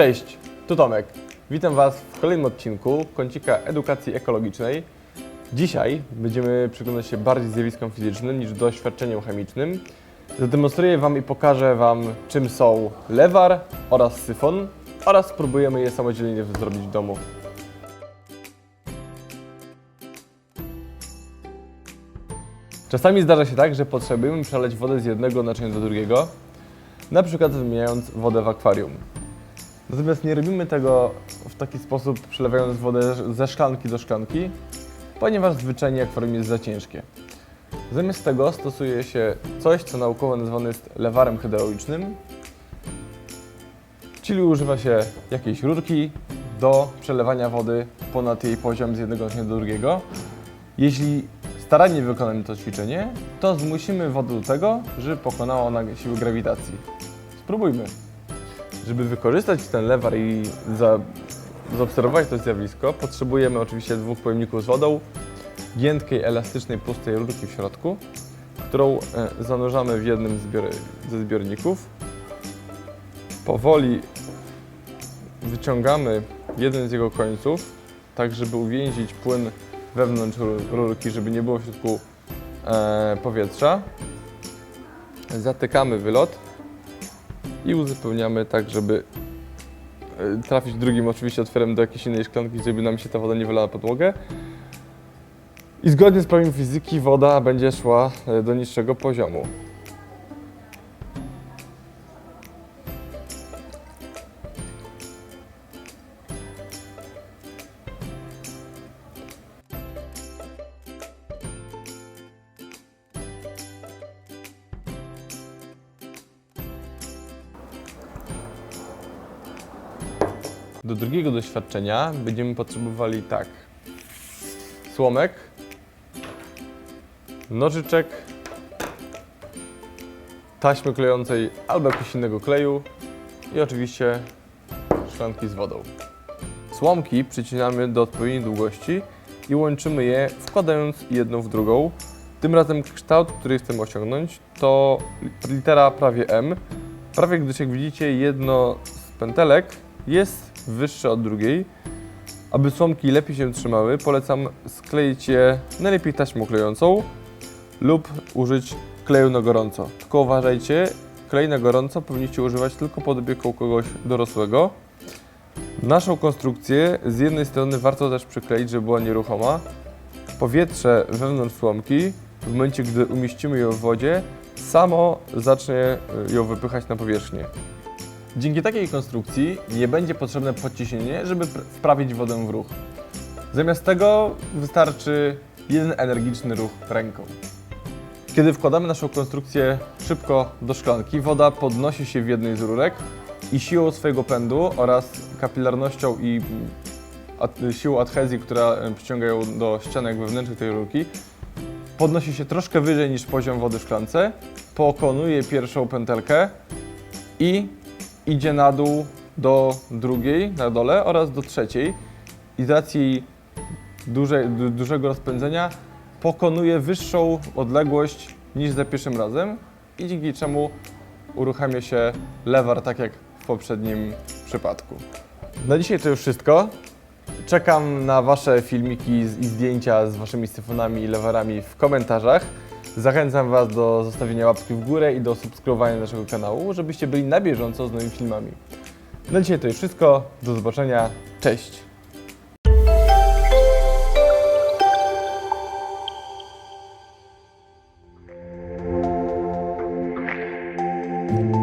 Cześć, tu Tomek. Witam Was w kolejnym odcinku kącika edukacji ekologicznej. Dzisiaj będziemy przyglądać się bardziej zjawiskom fizycznym niż doświadczeniom chemicznym. Zademonstruję Wam i pokażę Wam, czym są lewar oraz syfon oraz spróbujemy je samodzielnie zrobić w domu. Czasami zdarza się tak, że potrzebujemy przelać wodę z jednego naczynia do drugiego, na przykład wymieniając wodę w akwarium. Natomiast nie robimy tego w taki sposób, przelewając wodę ze szklanki do szklanki, ponieważ zwyczajnie akwarium jest za ciężkie. Zamiast tego stosuje się coś, co naukowo nazywane jest lewarem hydraulicznym, czyli używa się jakiejś rurki do przelewania wody ponad jej poziom z jednego do drugiego. Jeśli starannie wykonamy to ćwiczenie, to zmusimy wodę do tego, żeby pokonała ona siłę grawitacji. Spróbujmy. Żeby wykorzystać ten lewar i za, zaobserwować to zjawisko, potrzebujemy oczywiście dwóch pojemników z wodą, giętkiej, elastycznej, pustej rurki w środku, którą e, zanurzamy w jednym zbior, ze zbiorników. Powoli wyciągamy jeden z jego końców, tak żeby uwięzić płyn wewnątrz ru- rurki, żeby nie było w środku e, powietrza. Zatykamy wylot i uzupełniamy tak, żeby e, trafić drugim oczywiście otworem do jakiejś innej szklanki, żeby nam się ta woda nie wylała podłogę. I zgodnie z prawem fizyki woda będzie szła e, do niższego poziomu. Do drugiego doświadczenia będziemy potrzebowali tak słomek, nożyczek, taśmy klejącej albo jakiegoś innego kleju i oczywiście szklanki z wodą. Słomki przycinamy do odpowiedniej długości i łączymy je wkładając jedną w drugą. Tym razem kształt, który chcemy osiągnąć to litera prawie M. Prawie gdyż jak widzicie jedno z pętelek jest wyższe od drugiej. Aby słomki lepiej się trzymały, polecam skleić je najlepiej taśmą klejącą lub użyć kleju na gorąco. Tylko uważajcie, klej na gorąco powinniście używać tylko pod opieką kogoś dorosłego. Naszą konstrukcję z jednej strony warto też przykleić, żeby była nieruchoma. Powietrze wewnątrz słomki, w momencie gdy umieścimy ją w wodzie, samo zacznie ją wypychać na powierzchnię. Dzięki takiej konstrukcji nie będzie potrzebne podciśnienie, żeby pr- wprawić wodę w ruch. Zamiast tego wystarczy jeden energiczny ruch ręką. Kiedy wkładamy naszą konstrukcję szybko do szklanki, woda podnosi się w jednej z rurek i siłą swojego pędu oraz kapilarnością i mm, siłą adhezji, która przyciąga ją do ścianek wewnętrznych tej rurki, podnosi się troszkę wyżej niż poziom wody w szklance, pokonuje pierwszą pętelkę i idzie na dół do drugiej, na dole oraz do trzeciej i z racji du, dużego rozpędzenia pokonuje wyższą odległość niż za pierwszym razem i dzięki czemu uruchamia się lewar tak jak w poprzednim przypadku. Na dzisiaj to już wszystko. Czekam na Wasze filmiki i zdjęcia z Waszymi syfonami i lewarami w komentarzach. Zachęcam Was do zostawienia łapki w górę i do subskrybowania naszego kanału, żebyście byli na bieżąco z nowymi filmami. Na dzisiaj to już wszystko. Do zobaczenia. Cześć! Thank